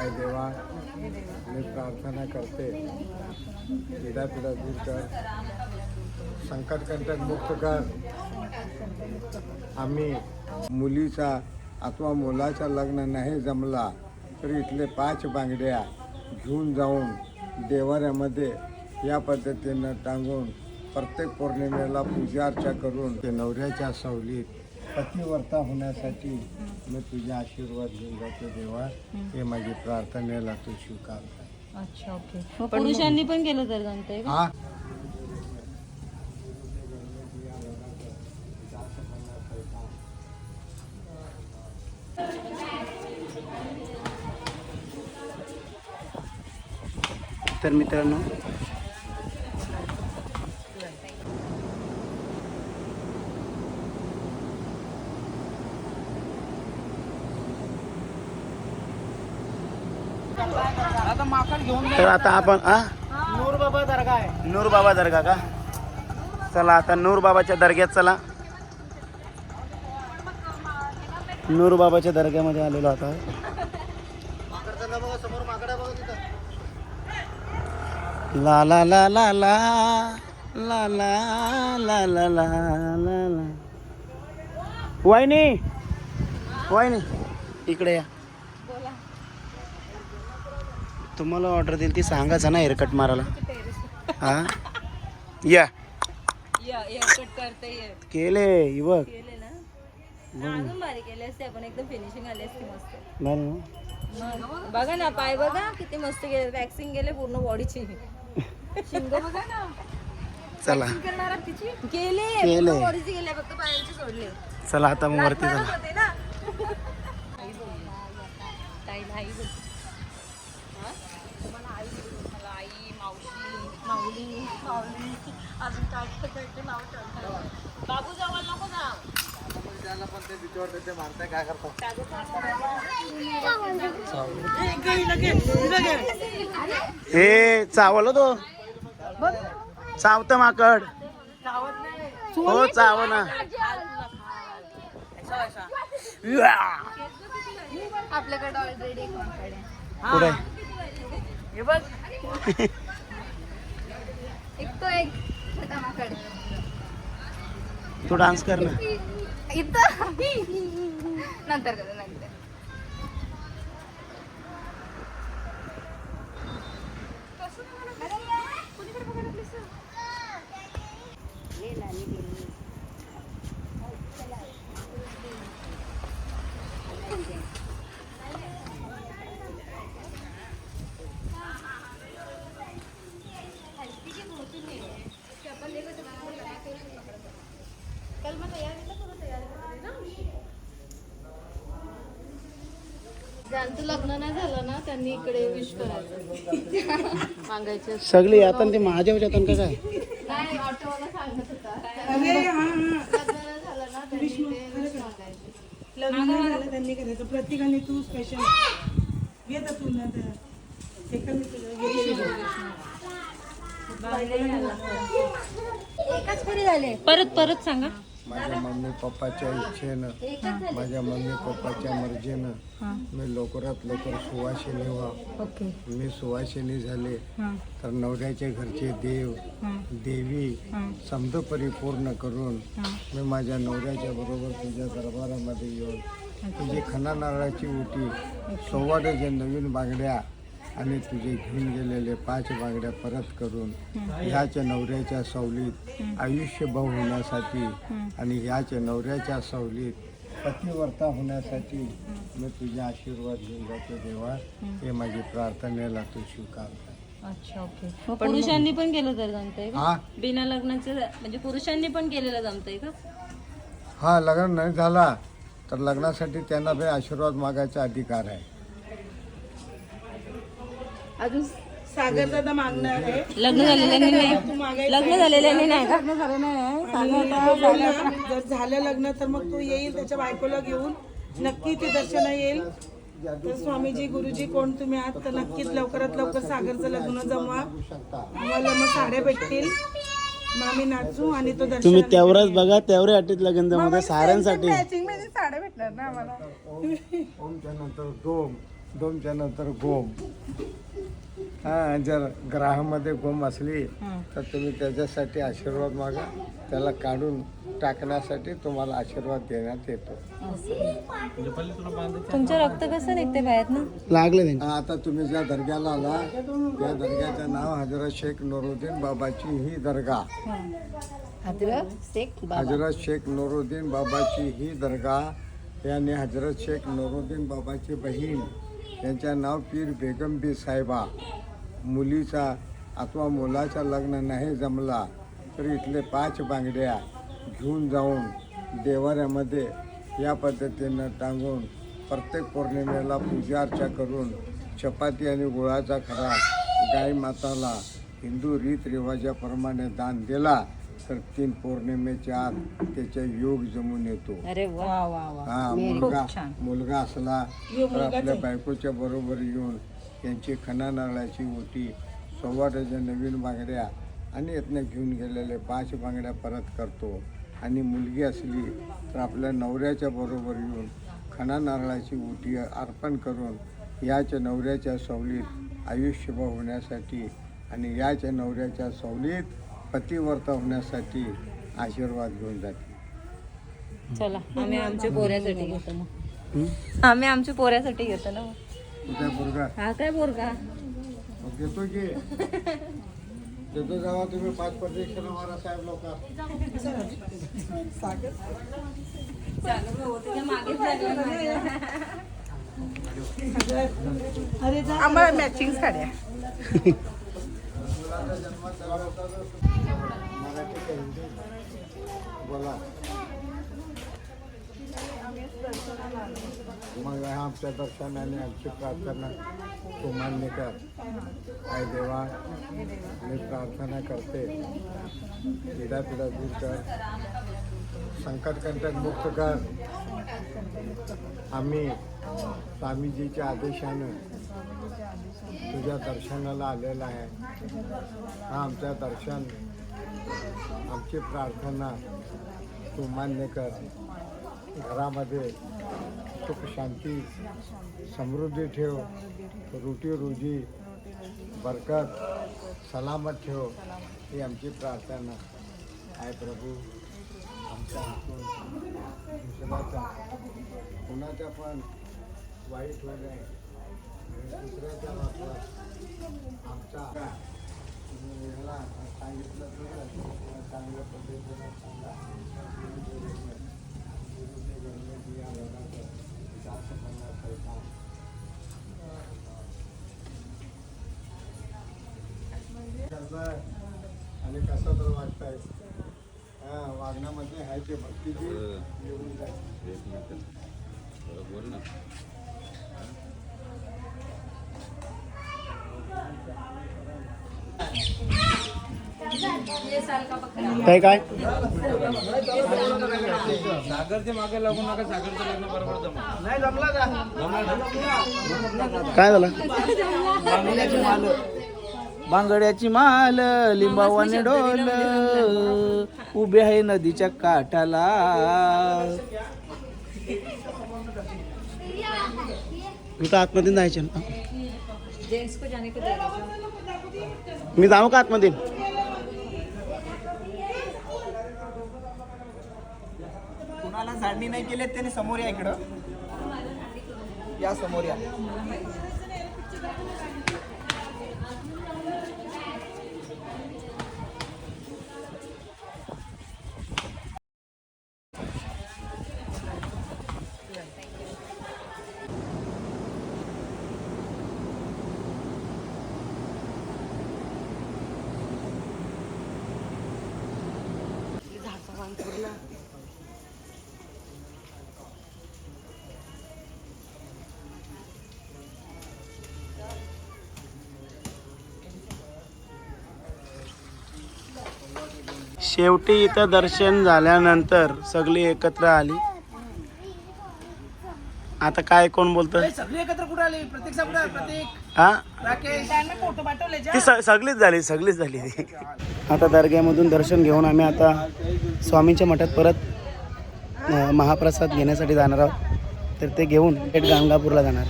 आई देवा. मी प्रार्थना करते. पिढा पिढा दूर कर. संकटकंटक मुक्त कर. आम्ही मुलीचा अथवा मुलाचा लग्न नाही जमला तर इथले पाच बांगड्या घेऊन जाऊन देवाऱ्यामध्ये या पद्धतीनं टांगून प्रत्येक पौर्णिमेला पूजा अर्चा करून ते नवऱ्याच्या सावलीत पतिवर्ता होण्यासाठी मी तुझे आशीर्वाद घेऊन जातो देवा. हे माझी प्रार्थनेला तू स्वीकार अच्छा ओके. पुरुषांनी पण केलं तर जमतंय का? हा. तर मित्रांनो तर आता आपण आ नूर बाबा दर्गा आहे नूर बाबा दर्गा का चला आता नूर बाबाच्या दर्ग्यात चला नूर बाबाच्या दर्ग्यामध्ये आलेलो आता ला ला ला ला ला ला ला ला ला ला ला ला वाहिनी वाहिनी इकडे या तुम्हाला ऑर्डर दिली ती सांगायचं ना हेअरकट मारायला. हा? या. कट करता येत केले ही बघ केले ना? अजून भारी केले असते आपण एकदम फिनिशिंग आली असते मस्त. बरं ना? मग बघा ना पाय बघा किती मस्त गेले वॅक्सिंग गेले पूर्ण बॉडीची शिंग बघा ना. चला. केले केले. बॉडीची गेले फक्त पायांची सोडले. चला आता मग वरती चला होते ना ताई नाही बोल. हा? मला आई बोल. मला आई मावशी माऊली माऊली. अजून काय काय काय नाव ठेवतात. बाबू जवळ नको जाऊ. हे चावलं तो. चावतं माकड. हो चाव ना. आपल्याकडे ऑलरेडी हे बघ. ಡಾನ್ಸ್ ಕರ್ನಾ. ಇತ್ತು? ನಂತರ ಕರ್ನಾ करू नंतर ज्यांचं लग्न नाही झालं ना त्यांनी इकडे विश करायचं. मागायचे. सगळी आता ते माझ्या होत्या का काय नाही ऑटोवाला सांगत होता. लग्न नाही झालं ना त्यांनी ते wish मागायचे. लग्न नाही झालं त्यांनी करायचं प्रत्येकाने तू स्पेशल घेत तू ना तर एकाने तुझं एकाच पुरी झाले परत परत सांगा. माझ्या मम्मी पप्पाच्या इच्छेनं माझ्या मम्मी पप्पाच्या मर्जीनं मी लवकरात लवकर सुवासिनी व्हा मी सुवासिनी झाले तर नवऱ्याच्या घरचे देव देवी समज परिपूर्ण करून मी माझ्या नवऱ्याच्या बरोबर तुझ्या दरबारामध्ये येऊन तुझी खना नारळाची उटी सव्वा डझन नवीन बांगड्या आणि तुझे घेऊन गेलेले पाच बांगड्या परत करून ह्याच नवऱ्याच्या सावलीत आयुष्य भाऊ होण्यासाठी ह्याच ह्याच नवऱ्याच्या सावलीत पतिवर्ता होण्यासाठी मी तुझे आशीर्वाद घेऊन जातो देवा. हे माझी प्रार्थनेला तू स्वीकार कर. अच्छा ओके. मग पुरुषांनी पण केलं तर जमतंय का? हा? बिना लग्नाचं म्हणजे पुरुषांनी पण केलेलं जमतंय का? हा लग्न नाही झाला तर लग्नासाठी त्यांना बी आशीर्वाद मागायचा अधिकार आहे. अजून सागर दादा मागणार आहे. लग्न झालेल्याने नाही लग्न झालेल्याने नाही का? आणि तो बोलला, जर झालं लग्न तर मग तू येईल त्याच्या बायकोला घेऊन. नक्की ते दर्शन येईल. तर स्वामीजी गुरुजी कोण तुम्ही आहात? तर नक्कीच लवकरात लवकर सागरचं लग्न जमवा. आम्हाला मग साड्या भेटतील. आम्ही नाचू आणि तो दर्शन तुम्ही तेवढंच बघा तेवढ्या अटीत लगन जमवता. साऱ्यांसाठी. मॅचिंगमध्ये साड्या भेटणार ना आम्हाला. ओमच्या नंतर दोम दोमच्या नंतर गोम. हा जर ग्रहामध्ये गोम असली तर तुम्ही त्याच्यासाठी आशीर्वाद मागा. त्याला काढून टाकण्यासाठी तुम्हाला आशीर्वाद देण्यात येतो. तुमचं रक्त कसं निघते ना? लागलं त्यांनी आता तुम्ही ज्या दर्ग्याला आला त्या दर्ग्याचं नाव हजरत शेख नुरुद्दीन बाबाची ही दर्गा. हजरत शेख नुरुद्दीन बाबाची ही दर्गा याने हजरत शेख नुरुद्दीन बाबाची बहीण यांचं नाव पीर बेगम बी साहेबा. मुलीचा अथवा मुलाचा लग्न नाही जमला तर इथले पाच बांगड्या घेऊन जाऊन देवाऱ्यामध्ये या पद्धतीनं टांगून प्रत्येक पौर्णिमेला पूजा अर्चा करून चपाती आणि गुळाचा खरा गाय माताला हिंदू रीतरिवाजाप्रमाणे दान दिला तर तीन पौर्णिमेच्या आत त्याचा योग जमून येतो. हा मुलगा मुलगा असला तर आपल्या बायकोच्या बरोबर येऊन यांची खना नारळाची ओटी सव्वा डझन नवीन बांगड्या आणि यातनं घेऊन गेलेले पाच बांगड्या परत करतो. आणि मुलगी असली तर आपल्या नवऱ्याच्या बरोबर येऊन खना नारळाची ओटी अर्पण करून याच्या नवऱ्याच्या सवलीत आयुष्यभर होण्यासाठी आणि याच्या नवऱ्याच्या सवलीत पतिवर्त होण्यासाठी आशीर्वाद घेऊन जाते. चला आम्ही आमच्या पोऱ्यासाठी घेतो आम्ही आमच्या पोऱ्यासाठी घेतो ना मुलगा हा काय पोरगा? मग देतो की. देतो जेव्हा तुम्ही पाच प्रदक्षिणा मारा साहेब लोक अरे जा आम्हाला मॅचिंग साड्या. मराठी बोला. मग आमच्या दर्शनाने आमची प्रार्थना तू मान्य कर आई देवा मी प्रार्थना करते. पिढा पिढा दूर कर. संकटकंटक मुक्त कर. आम्ही स्वामीजीच्या आदेशानं तुझ्या दर्शनाला आलेला आहे. हा आमच्या दर्शन आमची प्रार्थना तू मान्य कर घरामध्ये सुख शांती समृद्धी ठेव रोटी रोजी बरकत सलामत ठेव ही आमची प्रार्थना आहे प्रभू. आमच्या हातून दुसऱ्याचा कुणाच्या पण वाईट होऊ नये. दुसऱ्याच्या बाबतीत आमचा ह्याला सांगितलं तर चांगल्या पद्धतीनं सांगा. आणि कसं तर वागताय हा. वागण्यामध्ये आहे ते भक्तीची येऊन जाईल काय? काय काय झालं? बांगड्याची माल. लिंबावाने डोल उभे आहे नदीच्या काठाला. मी तर आतमध्ये जायचे ना. जेंट्स को जाने को दे दो. मी जाऊ का आतमध्ये? कुणाला झाडणी नाही केली त्याने समोर या इकडं. या समोर या. शेवटी इथं दर्शन झाल्यानंतर सगळी एकत्र आली. आता काय कोण बोलत? सगळे एकत्र कुठे आले? प्रत्येक कुठे प्रत्येक हा? राकेश. फोटो पाठवले ती स- सगळीच झाली सगळीच झाली. ती आता दर्ग्यामधून दर्शन घेऊन आम्ही आता स्वामींच्या मठात परत अं, महाप्रसाद घेण्यासाठी जाणार आहोत. तर ते घेऊन थेट गाणगापूरला जाणार.